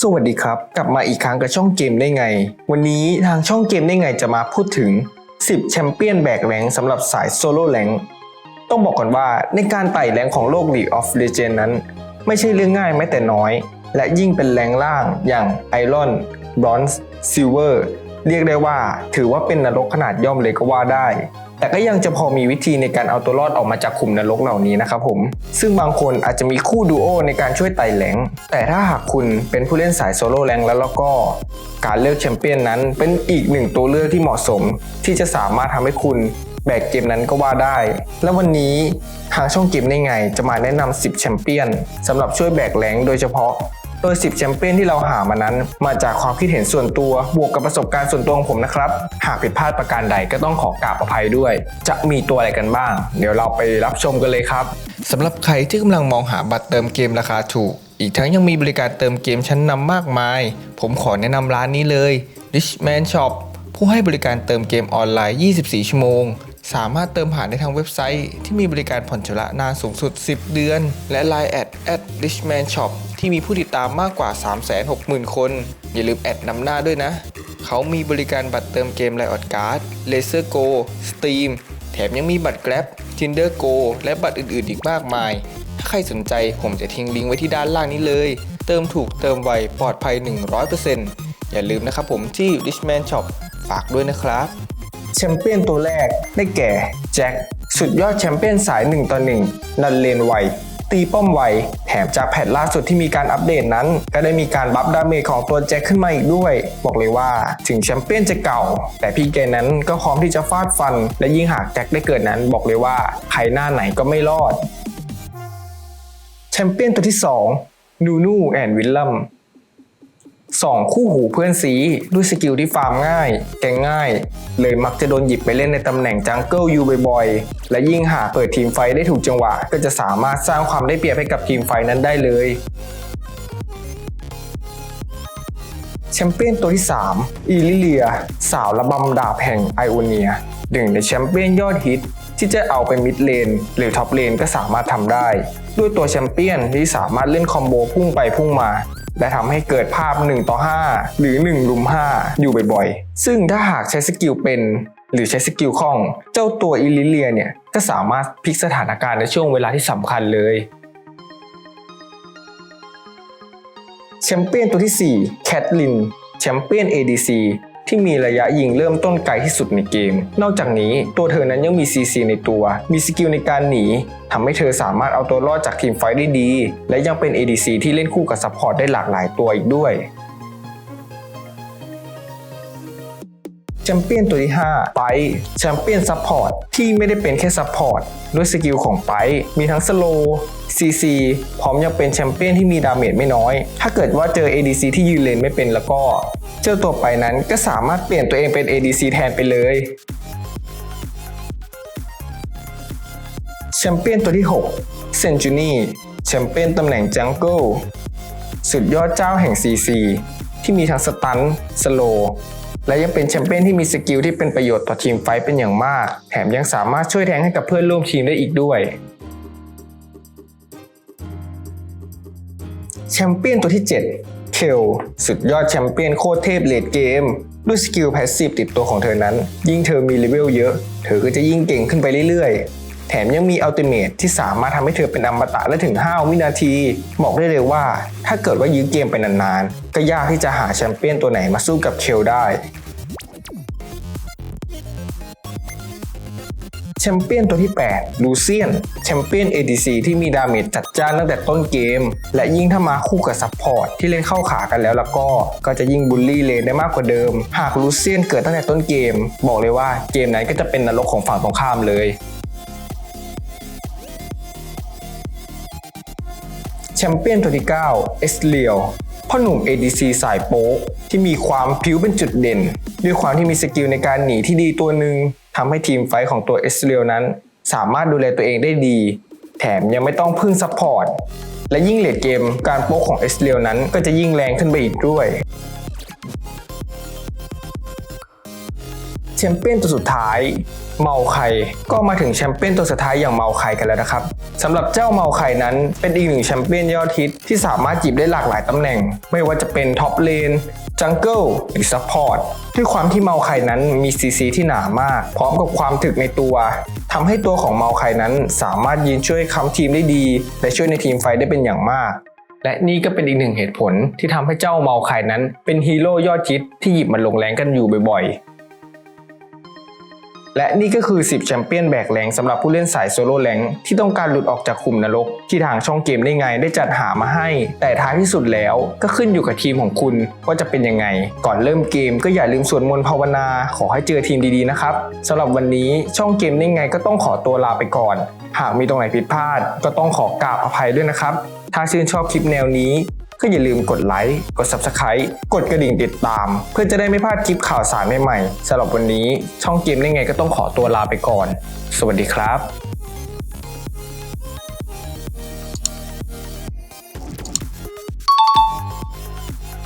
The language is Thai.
สวัสดีครับ กลับมาอีกครั้งกับช่องเกมได้ไง วันนี้ทางช่องเกมได้ไงจะมาพูดถึง 10 แชมเปี้ยนแบกแรงสำหรับสายโซโล่แรงต้องบอกก่อนว่าในการไต่แรงของโลก League of Legends นั้น ไม่ใช่เรื่องง่ายแม้แต่น้อย และยิ่งเป็นแรงล่างอย่างไอรอนบรอนซ์ซิลเวอร์ เรียกได้ว่า ถือว่าเป็นนรกขนาดย่อมเลยก็ว่าได้ แต่ก็ยังจะพอมีวิธีในการเอาตัวรอดออกมาจากขุมนรกเหล่านี้นะครับผม ซึ่งบางคนอาจจะมีคู่ดูโอในการช่วยไต่แหลง แต่ถ้าหากคุณเป็นผู้เล่นสายโซโล่แรงแล้วแล้วก็ การเลือกแชมเปี้ยนนั้นเป็นอีกหนึ่งตัวเลือกที่เหมาะสม ที่จะสามารถทำให้คุณแบกเกมนั้นก็ว่าได้ และวันนี้ทางช่องเกมได้ไง จะมาแนะนำ 10 แชมเปี้ยนสำหรับช่วยแบกแรงโดยเฉพาะ โดย 10 แชมเปี้ยนที่เราหามานั้น มาจากความคิดเห็นส่วนตัว บวกกับประสบการณ์ส่วนตัวของผมนะครับ หากผิดพลาดประการใดก็ต้องขอกราบอภัยด้วย จะมีตัวอะไรกันบ้าง เดี๋ยวเราไปรับชมกันเลยครับสำหรับใครที่กำลังมองหาบัตรเติมเกมราคาถูก อีกทั้งยังมีบริการเติมเกมชั้นนำมากมาย ผมขอแนะนำร้านนี้เลย Richman Shop ผู้ให้บริการเติมเกมออนไลน์ 24 ชั่วโมง สามารถเติมผ่านได้ทางเว็บไซต์ ที่มีบริการผ่อนชำระนานสูงสุด 10 เดือน และ Line แอด at richman shop ที่มีผู้ติดตามมากกว่า 360,000 คน อย่าลืมแอดนำหน้าด้วยนะ เขามีบริการบัตรเติมเกมไลออดการ์ด Laser Go Steam แถมยังมีบัตร Grab Tinder Go และบัตรอื่นๆ อีกมากมาย ถ้าใครสนใจผมจะทิ้งลิงก์ไว้ที่ด้านล่างนี้เลย เติมถูกเติมไวปลอดภัย 100%อย่าลืมนะครับผมที่ Richman Shop ฝากด้วยนะครับ แชมเปี้ยนตัวแรกได้แก่แจ็คสุดยอดแชมเปี้ยนสาย1ต่อ1นันเลนไวตีป้อมไวแถมจากแพทล่าสุดที่มีการอัปเดตนั้น ก็ได้มีการบัฟดาเมจของตัวแจ็คขึ้นมาอีกด้วย บอกเลยว่าถึงแชมเปี้ยนจะเก่า แต่พี่แกนั้นก็พร้อมที่จะฟาดฟัน และยิ่งหากแจ็คได้เกิดนั้น บอกเลยว่าใครหน้าไหนก็ไม่รอดแชมเปี้ยนตัวที่2นูนูแอนวิลลัม สองคู่หูเพื่อนซีด้วยสกิลที่ฟาร์มง่าย แกงง่าย เลยมักจะโดนหยิบไปเล่นในตำแหน่งจังเกิลยูบ่อยๆ และยิ่งหากเปิดทีมไฟได้ถูกจังหวะ ก็จะสามารถสร้างความได้เปรียบให้กับทีมไฟนั้นได้เลยแชมเปี้ยนตัวที่ 3 อีลิเลีย สาวระบำดาบแห่งไอโอเนียหนึ่งในแชมเปี้ยนยอดฮิต ที่จะเอาไปมิดเลน หรือท็อปเลนก็สามารถทำได้ ด้วยตัวแชมเปี้ยนที่สามารถเล่นคอมโบพุ่งไปพุ่งมา และทำให้เกิดภาพ 1 ต่อ 5 หรือ1รุม 5 อยู่บ่อยๆ ซึ่งถ้าหากใช้สกิลเป็น หรือใช้สกิลคล่อง เจ้าตัวอิลิเลียเนี่ยก็สามารถพลิกสถานการณ์ในช่วงเวลาที่สำคัญเลยแชมเปี้ยนตัวที่ 4 แคทลินแชมเปี้ยน ADC ที่มีระยะยิงเริ่มต้นไกลที่สุดในเกม นอกจากนี้ตัวเธอนั้นยังมี CC ในตัว มีสกิลในการหนีทำให้เธอสามารถเอาตัวรอดจากทีมไฟได้ดี และยังเป็น ADC ที่เล่นคู่กับซัพพอร์ตได้หลากหลายตัวอีกด้วยแชมเปี้ยนตัวที่ 5 ไปแชมเปี้ยนซัพพอร์ตที่ไม่ได้เป็นแค่ซัพพอร์ตด้วยสกิลของไปมีทั้งสโล ซีซีพร้อมยังเป็นแชมเปี้ยนที่มีดาเมจไม่น้อย ถ้าเกิดว่าเจอ ADC ที่ยืนเลนไม่เป็นแล้วก็ เจ้าตัวไปนั้นก็สามารถเปลี่ยนตัวเองเป็น ADC แทนไปเลยแชมเปี้ยนตัวที่6เซนจูนี่แชมเปี้ยนตำแหน่งจังเกิลสุดยอดเจ้าแห่ง CC ที่มีทั้งสตันสโลและยังเป็นแชมเปี้ยนที่มีสกิลที่เป็นประโยชน์ต่อทีมไฟท์เป็นอย่างมาก แถมยังสามารถช่วยแทงให้กับเพื่อนร่วมทีมได้อีกด้วย แชมเปี้ยนตัวที่ 7 เคลสุดยอดแชมเปี้ยนโคตรเทพเลดเกม ด้วยสกิลแพสซีฟติดตัวของเธอนั้น ยิ่งเธอมีเลเวลเยอะ เธอก็จะยิ่งเก่งขึ้นไปเรื่อยๆ แถมยังมีอัลติเมทที่สามารถทำให้เธอเป็นอมตะได้ถึง 5 วินาที บอกได้เลยว่า ถ้าเกิดว่ายื้อเกมไปนานๆ ก็ยากที่จะหาแชมเปี้ยนตัวไหนมาสู้กับเคลได้ แชมเปี้ยนตัวที่ 8 ลูเซียน แชมเปี้ยน ADC ที่มีดาเมจจัดจ้านตั้งแต่ต้นเกม และยิ่งถ้ามาคู่กับซัพพอร์ตที่เล่นเข้าขากันแล้วแล้วก็ ก็จะยิ่งบูลลี่เลนได้มากกว่าเดิม หากลูเซียนเกิดตั้งแต่ต้นเกม บอกเลยว่าเกมนั้นก็จะเป็นนรกของฝั่งตรงข้ามเลยแชมเปี้ยนตัวที่9เอสเลียวพ่อหนุ่ม ADC สายโป๊กที่มีความผิวเป็นจุดเด่น ด้วยความที่มีสกิลในการหนีที่ดีตัวหนึ่ง ทำให้ทีมไฟของตัวเอสเรียลนั้น สามารถดูแลตัวเองได้ดี แถมยังไม่ต้องพึ่งซัพพอร์ต และยิ่งเลดเกมการโป๊กของเอสเรียลนั้นก็จะยิ่งแรงขึ้นไปอีกด้วยแชมเปี้ยนตัวสุดท้าย เมาไคก็มาถึงแชมเปี้ยนตัวสุดท้ายอย่างเมาไคกันแล้วนะครับสำหรับเจ้าเมาไคนั้นเป็นอีกหนึ่งแชมเปี้ยนยอดฮิตที่สามารถจีบได้หลากหลายตำแหน่ง ไม่ว่าจะเป็นท็อปเลนจังเกิลหรือซัพพอร์ตด้วยความที่เมาไคนั้นมีซีซีที่หนามาก พร้อมกับความถึกในตัวทำให้ตัวของเมาไคนั้นสามารถยืนช่วยค้ำทีมได้ดี และช่วยในทีมไฟได้เป็นอย่างมาก และนี่ก็เป็นอีกหนึ่งเหตุผลที่ทำให้เจ้าเมาไคนั้น เป็นฮีโร่ยอดฮิตที่หยิบมาลงแรงกันอยู่บ่อยๆ และนี่ก็คือ 10 แชมเปี้ยนแบกแรงสำหรับผู้เล่นสายโซโล่แรงที่ต้องการหลุดออกจากขุมนรก ที่ทางช่องเกมได้ไงได้จัดหามาให้ แต่ท้ายที่สุดแล้วก็ขึ้นอยู่กับทีมของคุณว่าจะเป็นยังไง ก่อนเริ่มเกมก็อย่าลืมสวดมนต์ภาวนา ขอให้เจอทีมดีๆนะครับสำหรับวันนี้ช่องเกมได้ไงก็ต้องขอตัวลาไปก่อน หากมีตรงไหนผิดพลาด ก็ต้องขอกราบอภัยด้วยนะครับถ้าชื่นชอบคลิปแนวนี้ ก็อย่าลืมกดไลค์กด Subscribe กดกระดิ่งติดตาม เพื่อจะได้ไม่พลาดคลิปข่าวสารใหม่ๆสำหรับวันนี้ช่องเกมได้ไงก็ต้องขอตัวลาไปก่อน สวัสดีครับ